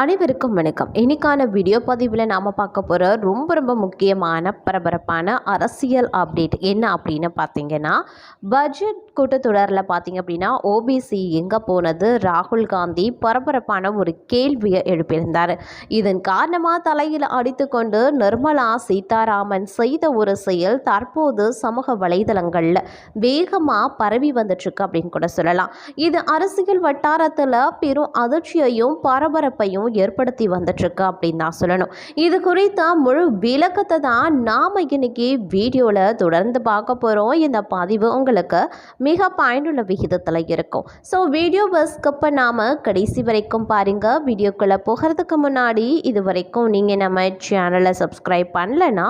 அனைவருக்கும் வணக்கம். இன்னைக்கான வீடியோ பதிவில் நாம் பார்க்க போகிற ரொம்ப ரொம்ப முக்கியமான பரபரப்பான அரசியல் அப்டேட் என்ன அப்படின்னு பார்த்தீங்கன்னா பட்ஜெட் கூட்டத்தொடரில் பார்த்தீங்க அப்படின்னா ஓபிசி எங்கே போனது? ராகுல் காந்தி பரபரப்பான ஒரு கேள்வியை எழுப்பியிருந்தார். இதன் காரணமாக தலையில் அடித்துக்கொண்டு நிர்மலா சீதாராமன் செய்த ஒரு செயல் தற்போது சமூக வலைதளங்களில் வேகமாக பரவி வந்துட்டுருக்கு அப்படின்னு கூட சொல்லலாம். இது அரசியல் வட்டாரத்தில் பெரும் அதிர்ச்சியையும் பரபரப்பையும் ஏற்படுத்தி வந்துட்டுருக்கு அப்படின்னு தான் சொல்லணும். இது குறித்த முழு விளக்கத்தை தான் நாம் இன்னைக்கு வீடியோவில் தொடர்ந்து பார்க்க போகிறோம் இந்த பதிவு உங்களுக்கு மிக பயனுள்ள விகிதத்தில் இருக்கும். ஸோ வீடியோவை ஸ்கிப் பண்ணாமல் கடைசி வரைக்கும் பாருங்கள் வீடியோக்குள்ளே போகிறதுக்கு முன்னாடி இது வரைக்கும் நீங்கள் நம்ம சேனலை சப்ஸ்கிரைப் பண்ணலைன்னா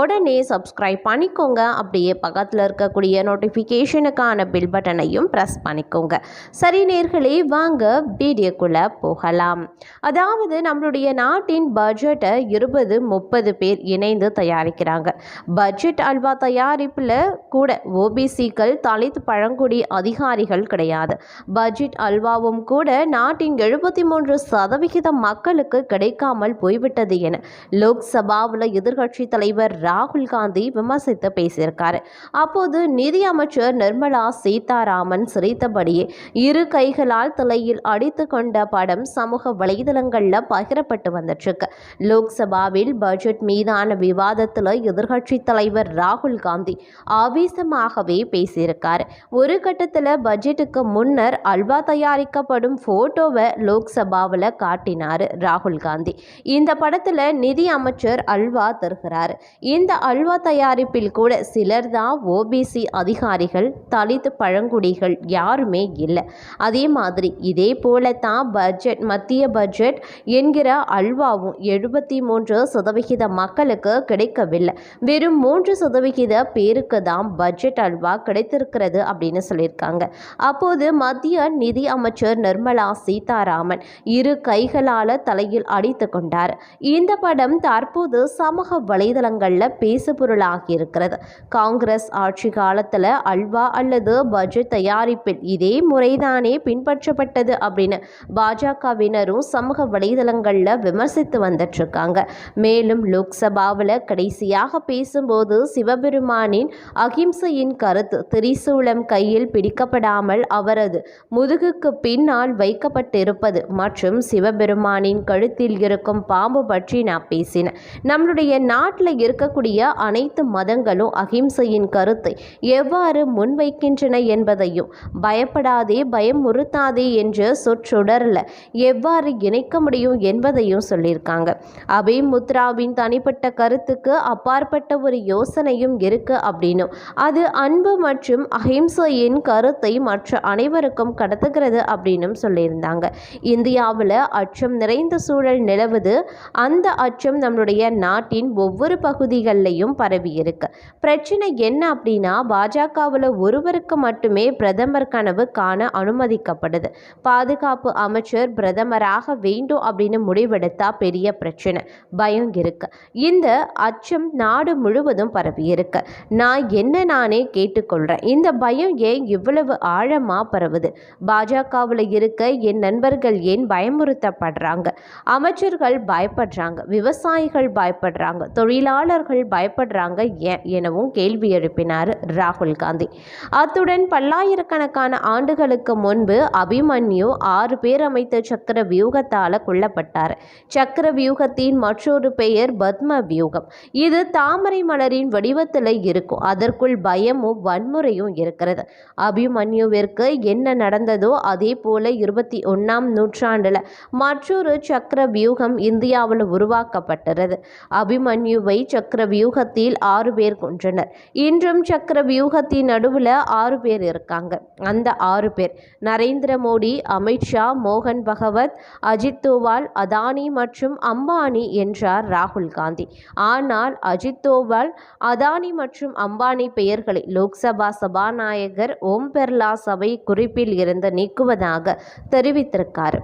உடனே சப்ஸ்கிரைப் பண்ணிக்கோங்க. அப்படியே பக்கத்தில் இருக்கக்கூடிய நோட்டிஃபிகேஷனுக்கான பில் பட்டனையும் ப்ரெஸ் பண்ணிக்கோங்க. சரி நேர்களே வாங்க வீடியோக்குள்ளே போகலாம். அதாவது நம்மளுடைய நாட்டின் பட்ஜெட்டை இருபது முப்பது பேர் இணைந்து தயாரிக்கிறாங்க. பட்ஜெட் அல்வா தயாரிப்பில் கூட ஓபிசிக்கள் தலித் பழங்குடி அதிகாரிகள் கிடையாது. பட்ஜெட் அல்வாவும் கூட நாட்டின் எழுபத்தி மூன்று சதவிகித மக்களுக்கு கிடைக்காமல் போய்விட்டது என லோக்சபாவில் எதிர்கட்சி தலைவர் ராகுல் காந்தி விமர்சித்து பேசியிருக்காரு. அப்போது நிதி அமைச்சர் நிர்மலா சீதாராமன் சிரித்தபடியே இரு கைகளால் தலையில் அடித்து கொண்ட படம் சமூக வலைதளங்களில் பகிரப்பட்டு வந்துட்டுருக்கு. லோக்சபாவில் பட்ஜெட் மீதான விவாதத்தில் எதிர்கட்சி தலைவர் ராகுல் காந்தி ஆவேசமாகவே பேசியிருக்கார். ஒரு கட்டத்தில் பட்ஜெட்டுக்கு முன்னர் அல்வா தயாரிக்கப்படும் ஃபோட்டோவை லோக்சபாவில் காட்டினார் ராகுல் காந்தி. இந்த படத்தில் நிதி அமைச்சர் அல்வா தருகிறார். இந்த அல்வா தயாரிப்பில் கூட சிலர் தான் ஓபிசி அதிகாரிகள் தலித் பழங்குடிகள் யாருமே இல்லை. அதே மாதிரி இதே போல தான் பட்ஜெட் மத்திய பட்ஜெட் என்கிற அல்வாவும் எழுபத்தி மூன்று சதவிகித மக்களுக்கு கிடைக்கவில்லை. வெறும் மூன்று சதவிகித பேருக்கு தான் பட்ஜெட் அல்வா கிடைத்திருக்கிறது அப்படின்னு சொல்லியிருக்காங்க. அப்போது மத்திய நிதி அமைச்சர் நிர்மலா சீதாராமன் இரு கைகளால் தலையில் அடித்து கொண்டார். இந்த படம் தற்போது சமூக வலைதளங்களில் பேசுபொருளாகி இருக்கிறது. காங்கிரஸ் ஆட்சி காலத்தில் அல்வா அல்லது பட்ஜெட் தயாரிப்பில் இதே முறைதானே பின்பற்றப்பட்டது அப்படின்னு பாஜகவினரும் சமூக வலைதளங்களில் விமர்சித்து வந்துட்டு இருக்காங்க மேலும் லோக்சபாவில் கடைசியாக பேசும்போது சிவபெருமானின் அகிம்சையின் கருத்து திரிசூலம் கையில் பிடிக்கப்படாமல் அவரது முதுகுக்கு பின்னால் வைக்கப்பட்டிருப்பது மற்றும் சிவபெருமானின் கழுத்தில் இருக்கும் பாம்பு பற்றி நான் பேசினேன். நம்மளுடைய நாட்டில் இருக்கக்கூடிய அனைத்து மதங்களும் அகிம்சையின் கருத்தை எவ்வாறு முன்வைக்கின்றன என்பதையும் பயப்படாதே பயமுறுத்தாதே என்ற சொற்றொடரில் எவ்வாறு இணைக்க முடியும் என்பதையும் சொல்லியிருக்காங்க. அபய் முத்ராவின் தனிப்பட்ட கருத்துக்கு அப்பாற்பட்ட ஒரு யோசனையும் இருக்கு அப்படின்னும் அது அன்பு மற்றும் அஹிம்சையின் கருத்தை மற்ற அனைவருக்கும் கடத்துகிறது அப்படின்னும் சொல்லியிருந்தாங்க. இந்தியாவில் அச்சம் நிறைந்த சூழல் நிலவுது. அந்த அச்சம் நம்மளுடைய நாட்டின் ஒவ்வொரு பகுதிகளிலையும் பரவி இருக்கு. பிரச்சனை என்ன அப்படின்னா பாஜகவில் ஒருவருக்கு மட்டுமே பிரதமர் கனவு காண அனுமதிக்கப்படுது. பாதுகாப்பு அமைச்சர் பிரதமராக வேண்டும் அப்படின்னு முடிவெடுத்தா பெரிய பிரச்சனை. பயம் இருக்கு. இந்த அச்சம் நாடு முழுவதும் பரவி இருக்கு. நான் என்ன நானே கேட்டுக்கொள்கிறேன் இந்த பயம் ஏன் இவ்வளவு ஆழமாக பரவுது? பாஜகவில் இருக்க என் நண்பர்கள் ஏன் பயமுறுத்தப்படுறாங்க? அமைச்சர்கள் பயப்படுறாங்க. விவசாயிகள் பயப்படுறாங்க. தொழிலாளர்கள் பயப்படுறாங்க ஏன் எனவும் கேள்வி எழுப்பினார் ராகுல் காந்தி. அத்துடன் பல்லாயிரக்கணக்கான ஆண்டுகளுக்கு முன்பு அபிமன்யு ஆறு பேர் அமைத்த சக்கர வியூகத்தால் கொல்லப்பட்டார். சக்கர வியூகத்தின் மற்றொரு பெயர் பத்ம வியூகம் இது தாமரை மலரின் வடிவத்தில் இருக்கும். அதற்குள் பயமும் வன்முறையும் இருக்கிறது. அபிமன்யுவிற்கு என்ன நடந்ததோ அதே போல இருபத்தி ஒன்றாம் நூற்றாண்டில் மற்றொரு சக்கர வியூகம் இந்தியாவில் உருவாக்கப்பட்டது. அபிமன்யுவை சக்கர வியூகத்தில் ஆறு பேர் கொன்றனர். இன்றும் சக்கர வியூகத்தின் நடுவில் ஆறு பேர் இருக்காங்க. அந்த ஆறு பேர். நரேந்திர மோடி அமித்ஷா மோகன் பகவத் அஜித் தோவால் அதானி மற்றும் அம்பானி என்றார் ராகுல் காந்தி. ஆனால் அஜித் தோவால் அதானி மற்றும் அம்பானி பெயர்களை லோக்சபா சபாநாயகர் ஓம் பிர்லா சபை குறிப்பில் இருந்து நீக்குவதாக தெரிவித்திருக்கார்.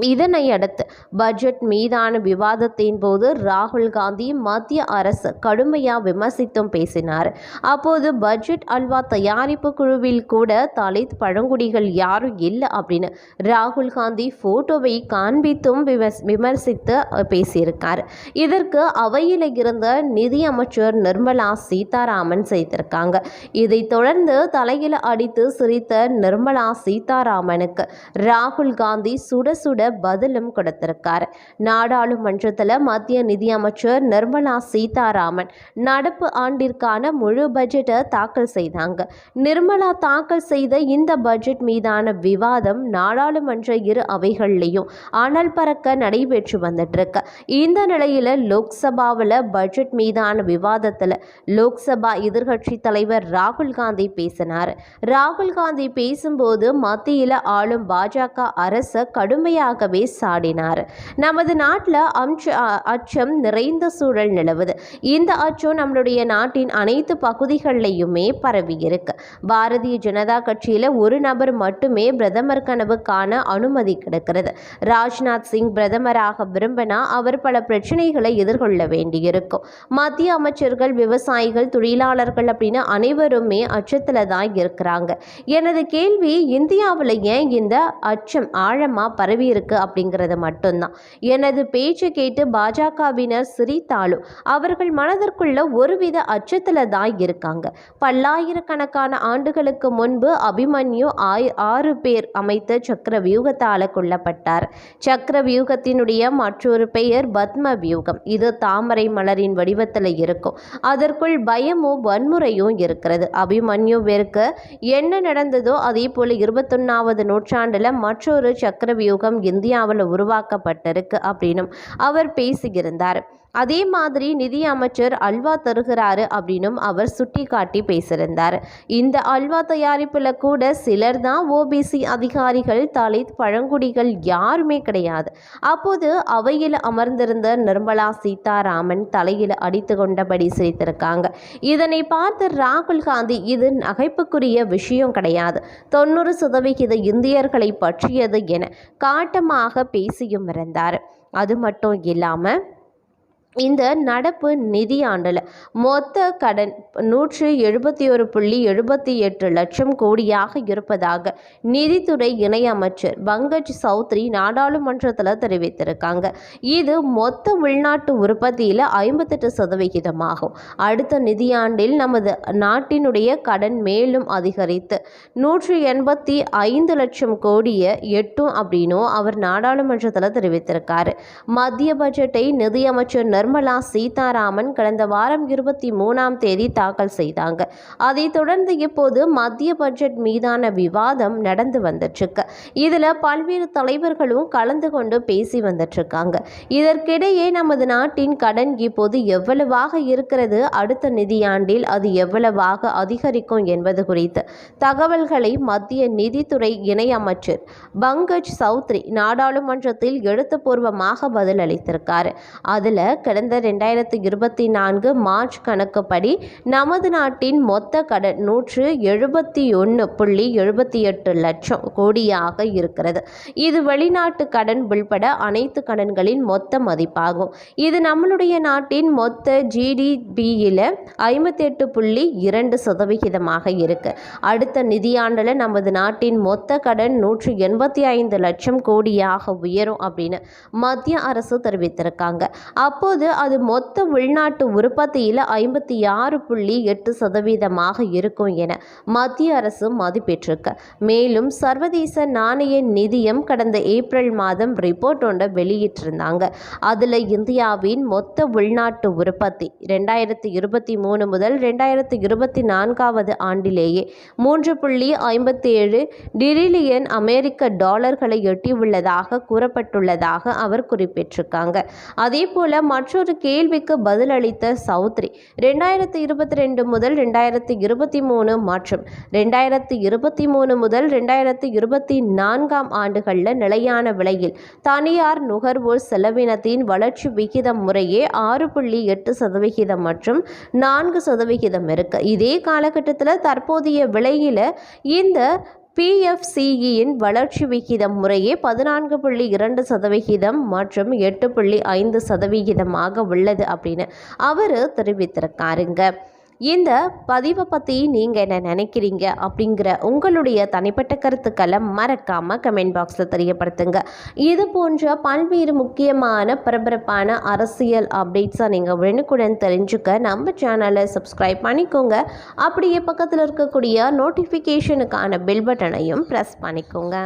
இதனை அடுத்து பட்ஜெட் மீதான விவாதத்தின் போது ராகுல் காந்தி மத்திய அரசு கடுமையாக விமர்சித்தும் பேசினார். அப்போது பட்ஜெட் அல்வா தயாரிப்பு குழுவில் கூட தலித் பழங்குடிகள் யாரும் இல்லை அப்படின்னு ராகுல் காந்தி போட்டோவை காண்பித்தும் விமர்ஸ் விமர்சித்து பேசியிருக்கார். இதற்கு அவையில் இருந்த நிதி அமைச்சர் நிர்மலா சீதாராமன் செய்திருக்காங்க இதைத் தொடர்ந்து தலையில் அடித்து சிரித்த நிர்மலா சீதாராமனுக்கு ராகுல் காந்தி சுட சுட பதிலும் கொடுத்திருக்கார். நாடாளுமன்றத்தில் மத்திய நிதியமைச்சர் நிர்மலா சீதாராமன் நடப்பு ஆண்டிற்கான முழு பட்ஜெட்டை தாக்கல் செய்தாங்க. நிர்மலா தாக்கல் செய்த இந்த பட்ஜெட் மீதான விவாதம் நாடாளுமன்ற இரு அவைகள்லையும் அனல் பறக்க நடைபெற்று வந்துட்டு இருக்கு இந்த நிலையில் லோக்சபாவில் பட்ஜெட் மீதான விவாதத்தில் லோக்சபா எதிர்க்கட்சி தலைவர் ராகுல் காந்தி பேசினார். ராகுல் காந்தி பேசும்போது மத்தியில் ஆளும் பாஜக அரசு கடுமையாக நன்றாகவே சாடினார். நமது நாட்டில் அம்ச அச்சம் நிறைந்த சூழல் நிலவுது. இந்த அச்சம் நம்மளுடைய நாட்டின் அனைத்து பகுதிகளிலையுமே பரவி இருக்கு. பாரதிய ஜனதா கட்சியில் ஒரு நபர் மட்டுமே பிரதமர் கனவு காண அனுமதி கிடைக்கிறது. ராஜ்நாத் சிங் பிரதமராக விரும்பினா அவர் பல பிரச்சனைகளை எதிர்கொள்ள வேண்டியிருக்கும். மத்திய அமைச்சர்கள் விவசாயிகள் தொழிலாளர்கள் அப்படின்னு அனைவருமே அச்சத்தில் தான் இருக்கிறாங்க. எனது கேள்வி இந்தியாவில் ஏன் இந்த அச்சம் ஆழமாக பரவி இருக்கு? அப்படிங்கிறது மட்டும்தான். எனது பேச்சு கேட்டு பாஜகவினர் சிரித்தாலும் அவர்கள் மனதிற்குள்ள ஒருவித அச்சத்தில் தான் இருக்காங்க. பல்லாயிரக்கணக்கான ஆண்டுகளுக்கு முன்பு அபிமன்யு ஆய் ஆறு பேர் அமைத்த சக்கர வியூகத்தால் கொல்லப்பட்டார். சக்கர வியூகத்தினுடைய மற்றொரு பெயர் பத்ம வியூகம் இது தாமரை மலரின் வடிவத்தில் இருக்கும். அதற்குள் பயமும் வன்முறையும் இருக்கிறது. அபிமன்யுவிற்கு என்ன நடந்ததோ அதே போல இருபத்தொன்னாவது நூற்றாண்டில் மற்றொரு சக்கர வியூகம் இந்தியாவில் உருவாக்கப்பட்டிருக்கு அப்படின்னும் அவர் பேசியிருந்தார். அதே மாதிரி நிதி அமைச்சர் அல்வா தருகிறாரு அப்படின்னும் அவர் சுட்டிக்காட்டி பேசியிருந்தார். இந்த அல்வா தயாரிப்பில் கூட சிலர் தான் ஓபிசி அதிகாரிகள் தலித் பழங்குடிகள் யாருமே கிடையாது. அப்போது அவையில் அமர்ந்திருந்த நிர்மலா சீதாராமன் தலையில் அடித்து கொண்டபடி சிரித்திருக்காங்க. இதனை பார்த்து ராகுல் காந்தி இது நகைப்புக்குரிய விஷயம் கிடையாது. தொண்ணூறு சதவிகித இந்தியர்களை பற்றியது என காட்டமாக பேசியும் இருந்தார். அது மட்டும் இல்லாமல் இந்த நடப்பு நிதியாண்டில் மொத்த கடன் நூற்று எழுபத்தி ஒரு புள்ளி எழுபத்தி எட்டு லட்சம் கோடியாக இருப்பதாக நிதித்துறை இணையமைச்சர் பங்கஜ் சௌத்ரி நாடாளுமன்றத்தில் தெரிவித்திருக்காங்க. இது மொத்த உள்நாட்டு உற்பத்தியில் ஐம்பத்தெட்டு சதவிகிதமாகும். அடுத்த நிதியாண்டில் நமது நாட்டினுடைய கடன் மேலும் அதிகரித்து நூற்று எண்பத்தி ஐந்து லட்சம் கோடியை எட்டும் அப்படின்னும் அவர் நாடாளுமன்றத்தில் தெரிவித்திருக்காரு. மத்திய பட்ஜெட்டை நிதியமைச்சர் நிர்மலா சீதாராமன் கடந்த வாரம் இருபத்தி மூணாம் தேதி தாக்கல் செய்தாங்க. அதைத் தொடர்ந்து இப்போது மத்திய பட்ஜெட் மீதான விவாதம் நடந்து வந்துட்டுருக்கு. இதில் பல்வேறு தலைவர்களும் கலந்து கொண்டு பேசி வந்துட்டுருக்காங்க. இதற்கிடையே நமது நாட்டின் கடன் இப்போது எவ்வளவாக இருக்கிறது? அடுத்த நிதியாண்டில் அது எவ்வளவாக அதிகரிக்கும் என்பது குறித்து தகவல்களை மத்திய நிதித்துறை இணையமைச்சர் பங்கஜ் சௌத்ரி நாடாளுமன்றத்தில் எழுத்துப்பூர்வமாக பதிலளித்திருக்கார். அதில் கடந்த ரெண்டாயிரத்து இருபத்தி நான்கு மார்ச் கணக்குப்படி நமது நாட்டின் மொத்த கடன் நூற்று எழுபத்தி ஒன்று புள்ளி எழுபத்தி எட்டு லட்சம் கோடியாக இருக்கிறது. இது வெளிநாட்டு கடன் உள்பட அனைத்து கடன்களின் மொத்த மதிப்பாகும். இது நம்மளுடைய நாட்டின் மொத்த ஜிடிபியில் ஐம்பத்தெட்டு புள்ளி இரண்டு சதவிகிதமாக இருக்கு. அடுத்த நிதியாண்டில் நமது நாட்டின் மொத்த கடன் நூற்று எண்பத்தி ஐந்து லட்சம் கோடியாக உயரும் அப்படின்னு மத்திய அரசு தெரிவித்திருக்காங்க. அப்போது அது மொத்த உள்நாட்டு உற்பத்தியில் ஐம்பத்தி ஆறு புள்ளி எட்டு சதவீதமாக இருக்கும் என மத்திய அரசு மதிப்பிட்டிருக்கு. மேலும் சர்வதேச நாணய நிதியம் கடந்த ஏப்ரல் மாதம் ரிப்போர்ட் ஒன்றை வெளியிட்டிருந்தாங்க. அதில் இந்தியாவின் மொத்த உள்நாட்டு உற்பத்தி ரெண்டாயிரத்தி இருபத்தி மூணு முதல் ரெண்டாயிரத்தி இருபத்தி நான்காவது ஆண்டிலேயே மூன்று புள்ளி ஐம்பத்தி ஏழு டிரிலியன் அமெரிக்க டாலர்களை எட்டியுள்ளதாக கூறப்பட்டுள்ளதாக அவர் குறிப்பிட்டிருக்காங்க. அதே போல மற்றொரு கேள்விக்கு பதிலளித்த சௌத்ரி ரெண்டாயிரத்தி இருபத்தி ரெண்டு முதல் ரெண்டாயிரத்தி இருபத்தி மூணு மற்றும் ரெண்டாயிரத்தி இருபத்தி மூணு முதல் ரெண்டாயிரத்தி இருபத்தி நான்காம் ஆண்டுகளில் நிலையான விலையில் தனியார் நுகர்வோர் செலவினத்தின் வளர்ச்சி விகிதம் முறையே ஆறு புள்ளி எட்டு சதவிகிதம் மற்றும் நான்கு சதவிகிதம் இருக்கு. இதே காலகட்டத்தில் தற்போதைய விலையில் இந்த பிஎஃப்சிஇயின் வளர்ச்சி விகிதம் முறையே பதினான்கு புள்ளி இரண்டு சதவிகிதம் மற்றும் எட்டு புள்ளி ஐந்து சதவிகிதமாக உள்ளது அப்படின்னு அவர் தெரிவித்திருக்காருங்க. இந்த பதிவை பற்றி நீங்கள் என்ன நினைக்கிறீங்க அப்படிங்கிற உங்களுடைய தனிப்பட்ட கருத்துக்களை மறக்காமல் கமெண்ட் பாக்ஸில் தெரியப்படுத்துங்க. இது போன்ற பல்வேறு முக்கியமான பரபரப்பான அரசியல் அப்டேட்ஸாக நீங்கள் உடனுக்குடன் தெரிஞ்சுக்க நம்ம சேனலை சப்ஸ்கிரைப் பண்ணிக்கோங்க. அப்படியே பக்கத்தில் இருக்கக்கூடிய நோட்டிஃபிகேஷனுக்கான பெல் பட்டனையும் ப்ரெஸ் பண்ணிக்கோங்க.